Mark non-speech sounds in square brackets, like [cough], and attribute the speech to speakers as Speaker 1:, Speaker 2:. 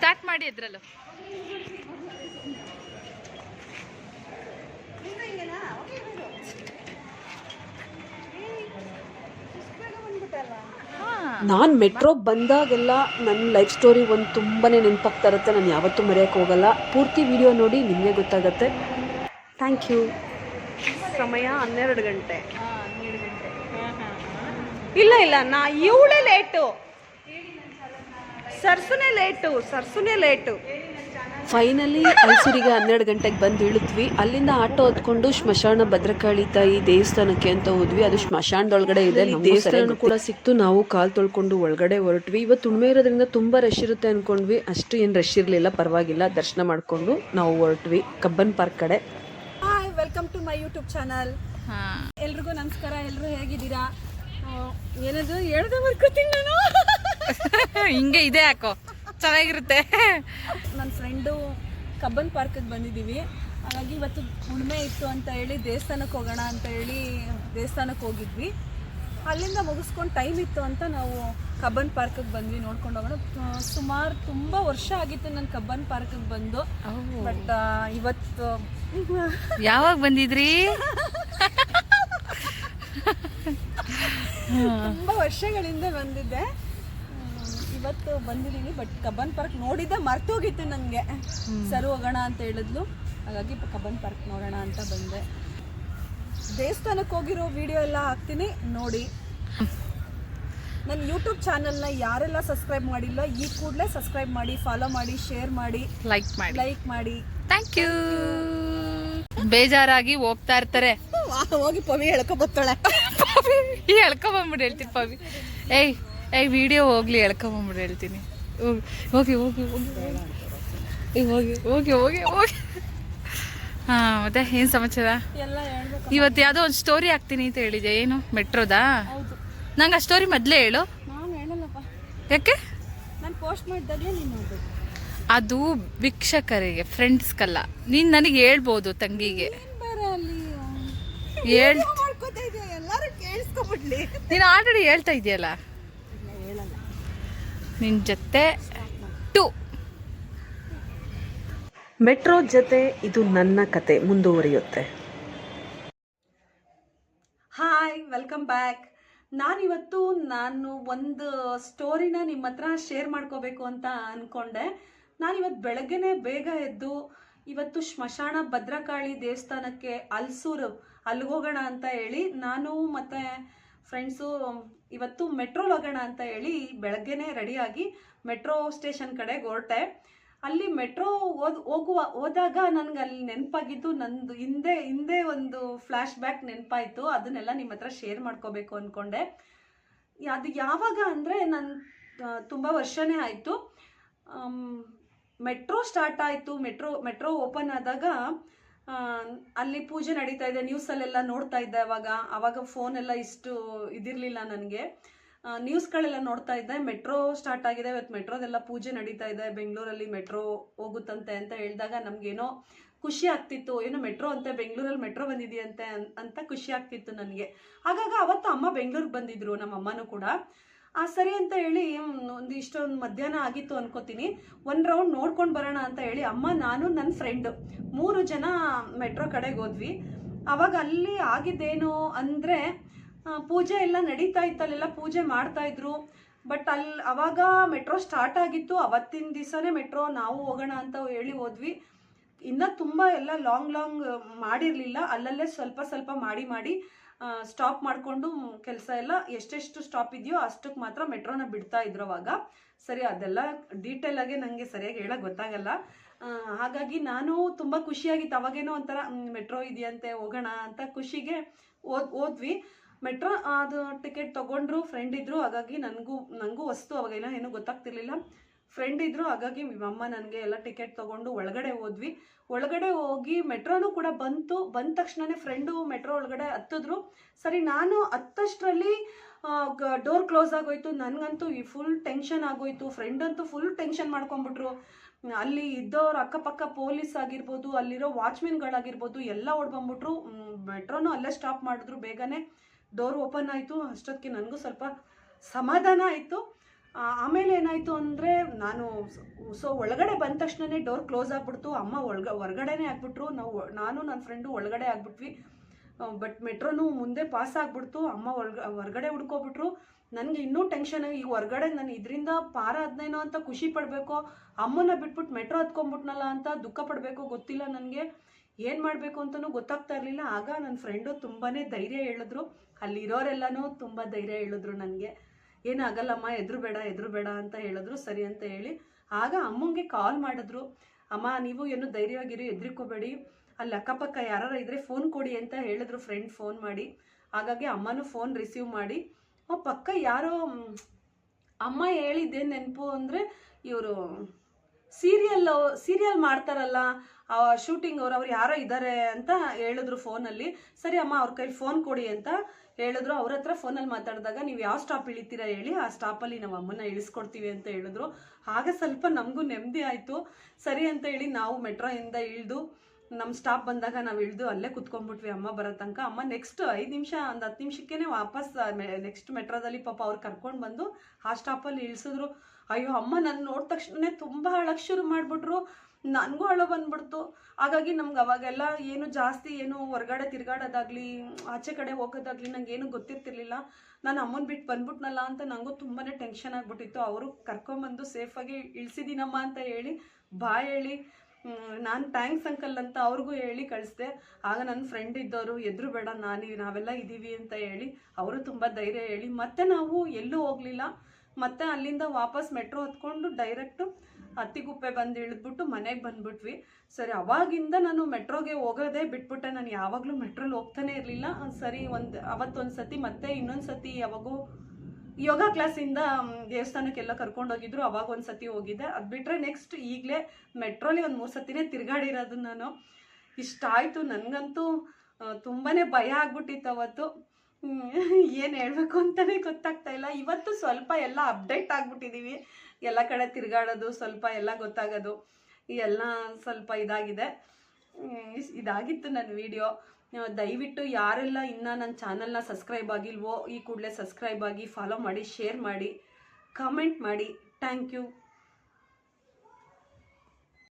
Speaker 1: Start ಮಾಡಿ ಅದ್ರಲ್ಲೂ
Speaker 2: ನಾನು ಮೆಟ್ರೋ ಬಂದಾಗೆಲ್ಲ ನನ್ನ ಲೈಫ್ ಸ್ಟೋರಿ ಒಂದು ತುಂಬಾ ನೆನಪಾಗ್ತಾ ಇರುತ್ತೆ ನಾನು ಯಾವತ್ತೂ ಮರೆಯೋಕ್ಕೆ ಹೋಗಲ್ಲ. ಪೂರ್ತಿ ವಿಡಿಯೋ ನೋಡಿ ನಿಮಗೆ ಗೊತ್ತಾಗತ್ತೆ. ಥ್ಯಾಂಕ್ ಯು ಸಮಯ ಹನ್ನೆರಡು ಗಂಟೆ. ಇಲ್ಲ ಇಲ್ಲ ನಾ ಇವಳೇ ಲೇಟು ಸರ್ಸುನೇ ಲೇಟು ಸರ್ಸುನೇ ಲೇಟು. ಫೈನಲಿ ಮೈಸೂರಿಗೆ ಹನ್ನೆರಡು ಗಂಟೆಗೆ ಬಂದು ಇಳಿದ್ವಿ. ಅಲ್ಲಿಂದ ಆಟೋ ಹತ್ಕೊಂಡು ಸ್ಮಶಾನ ಭದ್ರಕಾಳಿ ತಾಯಿ ದೇವಸ್ಥಾನಕ್ಕೆ ಅಂತ ಹೋದ್ವಿ. ಅದು ಸ್ಮಶಾನದೊಳಗಡೆ ಇದೆ ದೇವಸ್ಥಾನ ಕೂಡ ಸಿಕ್ತು. ನಾವು ಕಾಲ್ ತೊಳ್ಕೊಂಡು ಒಳಗಡೆ ಹೊರಟ್ವಿ. ಇವತ್ತು ಉಣ್ಮೆ ಇರೋದ್ರಿಂದ ತುಂಬಾ ರಶ್ ಇರುತ್ತೆ ಅನ್ಕೊಂಡ್ವಿ. ಅಷ್ಟು ಏನು ರಶ್ ಇರಲಿಲ್ಲ ಪರವಾಗಿಲ್ಲ. ದರ್ಶನ ಮಾಡ್ಕೊಂಡು ನಾವು ಹೊರಟ್ವಿ ಕಬ್ಬನ್ ಪಾರ್ಕ್ ಕಡೆ.
Speaker 3: Hi welcome to my YouTube channel
Speaker 1: ಹಾ.
Speaker 3: ಎಲ್ರಿಗೂ ನಮಸ್ಕಾರ. ಎಲ್ಲರೂ ಹೇಗಿದ್ದೀರಾ? ಏನದು? ಹೇಳ್ದೆ ಬರ್ಕೋತೀನಿ ನಾನು [laughs]
Speaker 1: ಹಿಂಗೆ ಇದೆ ಯಾಕೋ? ಚೆನ್ನಾಗಿರುತ್ತೆ.
Speaker 3: ನನ್ನ ಫ್ರೆಂಡು ಕಬ್ಬನ್ ಪಾರ್ಕಿಗೆ ಬಂದಿದ್ದೀವಿ. ಹಾಗಾಗಿ ಇವತ್ತು ಹುಣ್ಮೆ ಇತ್ತು ಅಂತ ಹೇಳಿ ದೇವಸ್ಥಾನಕ್ಕೆ ಹೋಗೋಣ ಅಂತ ಹೇಳಿ ದೇವಸ್ಥಾನಕ್ಕೆ ಹೋಗಿದ್ವಿ. ಅಲ್ಲಿಂದ ಮುಗಿಸ್ಕೊಂಡು ಟೈಮ್ ಇತ್ತು ಅಂತ ನಾವು ಕಬ್ಬನ್ ಪಾರ್ಕಿಗೆ ಬಂದ್ವಿ ನೋಡ್ಕೊಂಡು ಹೋಗೋಣ. ಸುಮಾರು ತುಂಬ ವರ್ಷ ಆಗಿತ್ತು ನಾನು ಕಬ್ಬನ್ ಪಾರ್ಕಿಗೆ ಬಂದು. ಬಟ್ ಇವತ್ತು
Speaker 1: ಯಾವಾಗ ಬಂದಿದ್ರಿ? [laughs]
Speaker 3: ತುಂಬ ವರ್ಷಗಳಿಂದ ಬಂದಿದ್ದೆ. ಇವತ್ತು ಬಂದಿದ್ದೀನಿ ಬಟ್ ಕಬ್ಬನ್ ಪಾರ್ಕ್ ನೋಡಿದ್ದೆ ಮರ್ತೋಗಿತ್ತು ನನಗೆ ಸರ್ ಹೋಗೋಣ ಅಂತ ಹೇಳಿದ್ಲು. ಹಾಗಾಗಿ ಕಬ್ಬನ್ ಪಾರ್ಕ್ ನೋಡೋಣ ಅಂತ ಬಂದೆ. ದೇವಸ್ಥಾನಕ್ಕೆ ಹೋಗಿರೋ ವಿಡಿಯೋ ಎಲ್ಲ ಹಾಕ್ತೀನಿ ನೋಡಿ. ನನ್ನ ಯೂಟ್ಯೂಬ್ ಚಾನಲ್ನ ಯಾರೆಲ್ಲ ಸಬ್ಸ್ಕ್ರೈಬ್ ಮಾಡಿಲ್ಲ ಈ ಕೂಡಲೇ ಸಬ್ಸ್ಕ್ರೈಬ್ ಮಾಡಿ ಫಾಲೋ ಮಾಡಿ ಶೇರ್ ಮಾಡಿ.
Speaker 1: ಲೈಕ್ ಮಾಡಿ.
Speaker 3: ಲೈಕ್ ಮಾಡಿ.
Speaker 1: ಥ್ಯಾಂಕ್ ಯು ಬೇಜಾರಾಗಿ ಹೋಗ್ತಾ ಇರ್ತಾರೆ.
Speaker 3: ಹೋಗಿ ಪವಿ ಹೇಳ್ಕೊಬತ್ತಾಳೆ
Speaker 1: ಪವಿ ಎಳ್ಕೊಂಬಂದ್ಬಿಟ್ಟು ಹೇಳ್ತೀನಿ ಪವಿ. ಏಯ್ ಏ ವಿಡಿಯೋ ಹೋಗ್ಲಿ ಎಳ್ಕೊಂಬಂಬಿಡು ಹೇಳ್ತೀನಿ. ಹೋಗಿ ಹೋಗಿ ಹೋಗಿ ಹೋಗಿ. ಹೋಗಿ ಹೋಗಿ ಹೋಗಿ ಹಾಂ ಮತ್ತೆ ಏನು ಸಮಾಚಾರ? ಇವತ್ತು ಯಾವುದೋ ಒಂದು ಸ್ಟೋರಿ ಹಾಕ್ತೀನಿ ಅಂತ ಹೇಳಿದೆ ಏನು? ಮೆಟ್ರೋದಾ? ನಂಗೆ ಆ ಸ್ಟೋರಿ ಮೊದಲೇ ಹೇಳು. ಯಾಕೆ? ಅದು ವೀಕ್ಷಕರಿಗೆ ಫ್ರೆಂಡ್ಸ್ಗೆಲ್ಲ ನೀನು ನನಗೆ ಹೇಳ್ಬೋದು ತಂಗಿಗೆ. ನೀನು ಹೇಳ್ತಾ ಇದೆಯಲ್ಲ? ನಿನ್ನ ಜೊತೆ ಟು.
Speaker 2: ಮೆಟ್ರೋ ಜೊತೆ ಇದು ನನ್ನ ಕತೆ ಮುಂದುವರಿಯುತ್ತೆ.
Speaker 3: ಹಾಯ್ ವೆಲ್ಕಮ್ ಬ್ಯಾಕ್ ನಾನಿವತ್ತು ನಾನು ಒಂದು ಸ್ಟೋರಿನ ನಿಮ್ಮ ಹತ್ರ ಶೇರ್ ಮಾಡ್ಕೋಬೇಕು ಅಂತ ಅಂದ್ಕೊಂಡೆ ನಾನಿವತ್ತು ಬೆಳಗ್ಗೆನೆ ಬೇಗ ಎದ್ದು ಇವತ್ತು ಶ್ಮಶಾನ ಭದ್ರಕಾಳಿ ದೇವಸ್ಥಾನಕ್ಕೆ ಅಲ್ಸೂರು ಅಲ್ಲಿಗೋಗೋಣ ಅಂತ ಹೇಳಿ ನಾನು ಮತ್ತು ಫ್ರೆಂಡ್ಸು, ಇವತ್ತು ಮೆಟ್ರೋಲ್ ಹೋಗೋಣ ಅಂತ ಹೇಳಿ ಬೆಳಗ್ಗೆನೆ ರೆಡಿಯಾಗಿ ಮೆಟ್ರೋ ಸ್ಟೇಷನ್ ಕಡೆಗೆ ಹೊರಟೆ. ಅಲ್ಲಿ ಮೆಟ್ರೋ ಓದ್ ಹೋಗುವ, ಹೋದಾಗ ನನಗೆ ಅಲ್ಲಿ ನೆನಪಾಗಿದ್ದು, ನಂದು ಹಿಂದೆ ಹಿಂದೆ ಒಂದು ಫ್ಲ್ಯಾಶ್ ಬ್ಯಾಕ್ ನೆನಪಾಯಿತು. ಅದನ್ನೆಲ್ಲ ನಿಮ್ಮ ಹತ್ರ ಶೇರ್ ಮಾಡ್ಕೋಬೇಕು ಅಂದ್ಕೊಂಡೆ ಅದು ಯಾವಾಗ ಅಂದರೆ ನಾನು ತುಂಬ ವರ್ಷನೇ ಆಯಿತು. ಮೆಟ್ರೋ ಸ್ಟಾರ್ಟ್ ಆಯಿತು. ಮೆಟ್ರೋ ಮೆಟ್ರೋ ಓಪನ್ ಆದಾಗ ಅಲ್ಲಿ ಪೂಜೆ ನಡೀತಾ ಇದೆ ನ್ಯೂಸಲ್ಲೆಲ್ಲ ನೋಡ್ತಾ ಇದ್ದೆ ಅವಾಗ. ಅವಾಗ ಫೋನೆಲ್ಲ ಇಷ್ಟು ಇದಿರಲಿಲ್ಲ ನನಗೆ. ನ್ಯೂಸ್ಗಳೆಲ್ಲ ನೋಡ್ತಾ ಇದ್ದೆ. ಮೆಟ್ರೋ ಸ್ಟಾರ್ಟ್ ಆಗಿದೆ ಇವತ್ತು ಮೆಟ್ರೋದೆಲ್ಲ ಪೂಜೆ ನಡೀತಾ ಇದೆ. ಬೆಂಗಳೂರಲ್ಲಿ ಮೆಟ್ರೋ ಹೋಗುತ್ತಂತೆ ಅಂತ ಹೇಳಿದಾಗ ನಮಗೇನೋ ಖುಷಿ ಆಗ್ತಿತ್ತು. ಏನೋ ಮೆಟ್ರೋ ಅಂತೆ, ಬೆಂಗಳೂರಲ್ಲಿ ಮೆಟ್ರೋ ಬಂದಿದೆಯಂತೆ ಅಂತ ಖುಷಿ ಆಗ್ತಿತ್ತು ನನಗೆ. ಹಾಗಾಗ ಅವತ್ತು ಅಮ್ಮ ಬೆಂಗಳೂರಿಗೆ ಬಂದಿದ್ರು ನಮ್ಮ ಅಮ್ಮನೂ ಕೂಡ. ಆ ಸರಿ ಅಂತ ಹೇಳಿ ಒಂದು ಇಷ್ಟೊಂದು ಮಧ್ಯಾಹ್ನ ಆಗಿತ್ತು ಅನ್ಕೋತೀನಿ. ಒಂದು ರೌಂಡ್ ನೋಡ್ಕೊಂಡು ಬರೋಣ ಅಂತ ಹೇಳಿ ಅಮ್ಮ, ನಾನು ನನ್ನ ಫ್ರೆಂಡ್ ಮೂರು ಜನ ಮೆಟ್ರೋ ಕಡೆಗೆ ಹೋದ್ವಿ. ಅವಾಗ ಅಲ್ಲಿ ಆಗಿದ್ದೇನು ಅಂದರೆ ಪೂಜೆ ಎಲ್ಲ ನಡೀತಾ ಇತ್ತಲ್ಲೆಲ್ಲ ಪೂಜೆ ಮಾಡ್ತಾ ಇದ್ರು. ಬಟ್ ಅಲ್ಲಿ ಅವಾಗ ಮೆಟ್ರೋ ಸ್ಟಾರ್ಟ್ ಆಗಿತ್ತು, ಅವತ್ತಿನ ದಿವಸನೇ ಮೆಟ್ರೋ ನಾವು ಹೋಗೋಣ ಅಂತ ಹೇಳಿ ಹೋದ್ವಿ. ಇನ್ನೂ ತುಂಬ ಎಲ್ಲ ಲಾಂಗ್ ಲಾಂಗ್ ಮಾಡಿರಲಿಲ್ಲ, ಅಲ್ಲಲ್ಲೇ ಸ್ವಲ್ಪ ಸ್ವಲ್ಪ ಮಾಡಿ ಮಾಡಿ. ಸ್ಟಾಪ್ ಮಾಡಿಕೊಂಡು ಕೆಲಸ ಎಲ್ಲ ಎಷ್ಟೆಷ್ಟು ಸ್ಟಾಪ್ ಇದೆಯೋ ಅಷ್ಟಕ್ಕೆ ಮಾತ್ರ ಮೆಟ್ರೋನ ಬಿಡ್ತಾ ಇದ್ರು ಅವಾಗ. ಸರಿ, ಅದೆಲ್ಲ ಡೀಟೇಲ್ ಆಗಿ ನನಗೆ ಸರಿಯಾಗಿ ಹೇಳೋಕೆ ಗೊತ್ತಾಗಲ್ಲ. ಹಾಗಾಗಿ ನಾನು ತುಂಬ ಖುಷಿಯಾಗಿತ್ತು ಅವಾಗೇನೋ ಒಂಥರ ಮೆಟ್ರೋ ಇದೆಯಂತೆ, ಹೋಗೋಣ ಅಂತ ಖುಷಿಗೆ ಓದ್, ಓದ್ವಿ. ಮೆಟ್ರೋ, ಅದು ಟಿಕೆಟ್ ತೊಗೊಂಡ್ರು ಫ್ರೆಂಡ್ ಇದ್ರು. ಹಾಗಾಗಿ ನನಗೂ ನನಗೂ ವಸ್ತು ಅವಾಗೆಲ್ಲ ಏನೂ ಗೊತ್ತಾಗ್ತಿರ್ಲಿಲ್ಲ. ಫ್ರೆಂಡ್ ಇದ್ರು, ಹಾಗಾಗಿ ಅಮ್ಮ ನನಗೆ ಎಲ್ಲ ಟಿಕೆಟ್ ತೊಗೊಂಡು ಒಳಗಡೆ ಹೋದ್ವಿ. ಒಳಗಡೆ ಹೋಗಿ ಮೆಟ್ರೋನು ಕೂಡ ಬಂತು. ಬಂದ ತಕ್ಷಣನೇ ಫ್ರೆಂಡು ಮೆಟ್ರೋ ಒಳಗಡೆ ಹತ್ತಿದ್ರು. ಸರಿ, ನಾನು ಹತ್ತಷ್ಟರಲ್ಲಿ ಡೋರ್ ಕ್ಲೋಸ್ ಆಗೋಯ್ತು. ನನಗಂತೂ ಈ ಫುಲ್ ಟೆನ್ಷನ್ ಆಗೋಯ್ತು. ಫ್ರೆಂಡ್ ಅಂತೂ ಫುಲ್ ಟೆನ್ಷನ್ ಮಾಡ್ಕೊಂಡ್ಬಿಟ್ರು. ಅಲ್ಲಿ ಇದ್ದವ್ರ ಅಕ್ಕಪಕ್ಕ ಪೊಲೀಸ್ ಆಗಿರ್ಬೋದು, ಅಲ್ಲಿರೋ ವಾಚ್ಮೆನ್ಗಳಾಗಿರ್ಬೋದು ಎಲ್ಲ ಓಡ್ಬಂದ್ಬಿಟ್ರು. ಮೆಟ್ರೋನು ಅಲ್ಲೇ ಸ್ಟಾಪ್ ಮಾಡಿದ್ರು ಬೇಗನೆ. ಡೋರ್ ಓಪನ್ ಆಯಿತು. ಅಷ್ಟೊತ್ತಿಗೆ ನನಗೂ ಸ್ವಲ್ಪ ಸಮಾಧಾನ ಆಯಿತು. ಆಮೇಲೆ ಏನಾಯಿತು ಅಂದರೆ ನಾನು ಸೊ ಒಳಗಡೆ ಬಂದ ತಕ್ಷಣನೇ ಡೋರ್ ಕ್ಲೋಸ್ ಆಗ್ಬಿಡ್ತು. ಅಮ್ಮ ಒಳಗ, ಹೊರ್ಗಡೆನೇ ಆಗ್ಬಿಟ್ರು. ನಾವು ನಾನು ನನ್ನ ಫ್ರೆಂಡು ಒಳಗಡೆ ಆಗ್ಬಿಟ್ವಿ. ಬಟ್ ಮೆಟ್ರೋನು ಮುಂದೆ ಪಾಸ್ ಆಗ್ಬಿಡ್ತು. ಅಮ್ಮ ಒಳಗ, ಹೊರಗಡೆ ಹುಡ್ಕೋಬಿಟ್ರು. ನನಗೆ ಇನ್ನೂ ಟೆನ್ಷನ್ ಈಗ ಹೊರ್ಗಡೆ ನಾನು ಇದರಿಂದ ಪಾರ ಆದ್ನೇನೋ ಅಂತ ಖುಷಿ ಪಡಬೇಕು. ಅಮ್ಮನ ಬಿಟ್ಬಿಟ್ಟು ಮೆಟ್ರೋ ಹತ್ಕೊಂಡ್ಬಿಟ್ನಲ್ಲ ಅಂತ ದುಃಖ ಪಡಬೇಕು ಗೊತ್ತಿಲ್ಲ ನನಗೆ. ಏನು ಮಾಡಬೇಕು ಅಂತಲೂ ಗೊತ್ತಾಗ್ತಾ ಇರಲಿಲ್ಲ. ಆಗ ನನ್ನ ಫ್ರೆಂಡು ತುಂಬಾ ಧೈರ್ಯ ಹೇಳಿದ್ರು. ಅಲ್ಲಿರೋರೆಲ್ಲನೂ ತುಂಬ ಧೈರ್ಯ ಹೇಳಿದ್ರು ನನಗೆ. ಏನಾಗಲ್ಲಮ್ಮ ಎದುರು ಬೇಡ ಎದುರು ಬೇಡ ಅಂತ ಹೇಳಿದ್ರು. ಸರಿ ಅಂತ ಹೇಳಿ ಆಗ ಅಮ್ಮಂಗೆ ಕಾಲ್ ಮಾಡಿದ್ರು. ಅಮ್ಮ, ನೀವು ಏನು ಧೈರ್ಯವಾಗಿರಿ, ಎದ್ರಿಕೋಬೇಡಿ. ಅಲ್ಲಿ ಅಕ್ಕಪಕ್ಕ ಯಾರು ಇದ್ರೆ ಫೋನ್ ಕೊಡಿ ಅಂತ ಹೇಳಿದ್ರು ಫ್ರೆಂಡ್ ಫೋನ್ ಮಾಡಿ. ಹಾಗಾಗಿ ಅಮ್ಮನೂ ಫೋನ್ ರಿಸೀವ್ ಮಾಡಿ. ಪಕ್ಕ ಯಾರೋ ಅಮ್ಮ ಹೇಳಿದ್ದೆ ನೆನಪು ಅಂದರೆ ಇವರು ಸೀರಿಯಲ್ ಸೀರಿಯಲ್ ಮಾಡ್ತಾರಲ್ಲ ಶೂಟಿಂಗ್ ಅವ್ರು ಅವ್ರು ಯಾರೋ ಇದ್ದಾರೆ ಅಂತ ಹೇಳಿದ್ರು ಫೋನಲ್ಲಿ ಸರಿ ಅಮ್ಮ, ಅವ್ರ ಕೈಲಿ ಫೋನ್ ಕೊಡಿ ಅಂತ ಹೇಳಿದ್ರು. ಅವ್ರ ಹತ್ರ ಫೋನಲ್ಲಿ ಮಾತಾಡಿದಾಗ, ನೀವು ಯಾವ ಸ್ಟಾಪ್ ಇಳಿತೀರಾ ಹೇಳಿ, ಆ ಸ್ಟಾಪಲ್ಲಿ ನಾವು ಅಮ್ಮನ ಇಳಿಸ್ಕೊಡ್ತೀವಿ ಅಂತ ಹೇಳಿದ್ರು. ಆಗ ಸ್ವಲ್ಪ ನಮಗೂ ನೆಮ್ಮದಿ ಆಯಿತು. ಸರಿ ಅಂತ ಹೇಳಿ ನಾವು ಮೆಟ್ರೋಯಿಂದ ಇಳಿದು ನಮ್ಮ ಸ್ಟಾಪ್ ಬಂದಾಗ ನಾವು ಇಳಿದು ಅಲ್ಲೇ ಕುತ್ಕೊಂಡ್ಬಿಟ್ವಿ. ಅಮ್ಮ ಬರೋ ತನಕ. ಅಮ್ಮ ನೆಕ್ಸ್ಟ್ ಐದು ನಿಮಿಷ, ಒಂದು ಹತ್ತು ನಿಮಿಷಕ್ಕೇ ವಾಪಸ್ ನೆಕ್ಸ್ಟ್ ಮೆಟ್ರೋದಲ್ಲಿ ಪಾಪ ಅವ್ರು ಕರ್ಕೊಂಡು ಬಂದು ಆ ಸ್ಟಾಪಲ್ಲಿ ಇಳಿಸಿದ್ರು. ಅಯ್ಯೋ, ಅಮ್ಮ ನನ್ನ ನೋಡಿದ ತಕ್ಷಣನೇ ತುಂಬ ಅಳಕ್ಕೆ ಶುರು ಮಾಡಿಬಿಟ್ರು. ನನಗೂ ಅಳು ಬಂದ್ಬಿಡ್ತು. ಹಾಗಾಗಿ ನಮ್ಗೆ ಅವಾಗೆಲ್ಲ ಏನು ಜಾಸ್ತಿ ಏನು ಹೊರಗಡೆ ತಿರ್ಗಾಡೋದಾಗ್ಲಿ, ಆಚೆ ಕಡೆ ಹೋಗೋದಾಗ್ಲಿ ನಂಗೆ ಏನು ಗೊತ್ತಿರ್ತಿರ್ಲಿಲ್ಲ. ನಾನು ಅಮ್ಮನ ಬಿಟ್ಟು ಬಂದ್ಬಿಟ್ನಲ್ಲ ಅಂತ ನನಗೂ ತುಂಬಾ ಟೆನ್ಷನ್ ಆಗಿಬಿಟ್ಟಿತ್ತು. ಅವರು ಕರ್ಕೊಂಬಂದು ಸೇಫಾಗಿ ಇಳಿಸಿದ್ದೀನಮ್ಮ ಅಂತ ಹೇಳಿ, ಬಾ ಹೇಳಿ. ನಾನು ಥ್ಯಾಂಕ್ಸ್ ಅಂಕಲ್ ಅಂತ ಅವ್ರಿಗೂ ಹೇಳಿ ಕಳಿಸ್ದೆ. ಆಗ ನನ್ನ ಫ್ರೆಂಡ್ ಇದ್ದವರು ಎದುರು ಬೇಡ ನಾನು ನಾವೆಲ್ಲ ಇದ್ದೀವಿ ಅಂತ ಹೇಳಿ ಅವರು ತುಂಬ ಧೈರ್ಯ ಹೇಳಿ ಮತ್ತೆ ನಾವು ಎಲ್ಲೂ ಹೋಗಲಿಲ್ಲ. ಮತ್ತೆ ಅಲ್ಲಿಂದ ವಾಪಸ್ ಮೆಟ್ರೋ ಹತ್ಕೊಂಡು ಡೈರೆಕ್ಟು ಹತ್ತಿಗುಪ್ಪೆ ಬಂದು ಇಳಿದ್ಬಿಟ್ಟು ಮನೆಗೆ ಬಂದ್ಬಿಟ್ವಿ. ಸರಿ, ಅವಾಗಿಂದ ನಾನು ಮೆಟ್ರೋಗೆ ಹೋಗೋದೇ ಬಿಟ್ಬಿಟ್ಟೆ. ನಾನು ಯಾವಾಗಲೂ ಮೆಟ್ರೋಲಿ ಹೋಗ್ತಾನೆ ಇರಲಿಲ್ಲ. ಸರಿ, ಒಂದು ಅವತ್ತೊಂದು ಸತಿ ಮತ್ತೆ ಇನ್ನೊಂದು ಸತಿ ಯಾವಾಗೂ ಯೋಗ ಕ್ಲಾಸಿಂದ ದೇವಸ್ಥಾನಕ್ಕೆಲ್ಲ ಕರ್ಕೊಂಡೋಗಿದ್ರು, ಅವಾಗ ಒಂದು ಸತಿ ಹೋಗಿದ್ದೆ. ಅದು ಬಿಟ್ಟರೆ ನೆಕ್ಸ್ಟ್ ಈಗಲೇ ಮೆಟ್ರೋಲಿ ಒಂದು ಮೂರು ಸತಿನೇ ತಿರುಗಾಡಿರೋದು ನಾನು. ಇಷ್ಟ ಆಯಿತು. ನನಗಂತೂ ತುಂಬಾ ಭಯ ಆಗ್ಬಿಟ್ಟಿತ್ತು ಅವತ್ತು. ಏನು ಹೇಳಬೇಕು ಅಂತಲೇ ಗೊತ್ತಾಗ್ತಾ ಇಲ್ಲ. ಇವತ್ತು ಸ್ವಲ್ಪ ಎಲ್ಲ ಅಪ್ಡೇಟ್ ಆಗಿಬಿಟ್ಟಿದ್ದೀವಿ ಎಲ್ಲ ಕಡೆ ತಿರುಗಾಡೋದು, ಸ್ವಲ್ಪ ಎಲ್ಲ ಗೊತ್ತಾಗೋದು. ಎಲ್ಲ ಸ್ವಲ್ಪ ಇದಾಗಿದೆ. ಇದಾಗಿತ್ತು ನನ್ನ ವಿಡಿಯೋ ದಯವಿಟ್ಟು ಯಾರೆಲ್ಲ ಇನ್ನೂ ನನ್ನ ಚಾನಲ್ನ ಸಬ್ಸ್ಕ್ರೈಬ್ ಆಗಿಲ್ವೋ, ಈ ಕೂಡಲೇ ಸಬ್ಸ್ಕ್ರೈಬ್ ಆಗಿ ಫಾಲೋ ಮಾಡಿ ಶೇರ್ ಮಾಡಿ ಕಮೆಂಟ್ ಮಾಡಿ. Thank you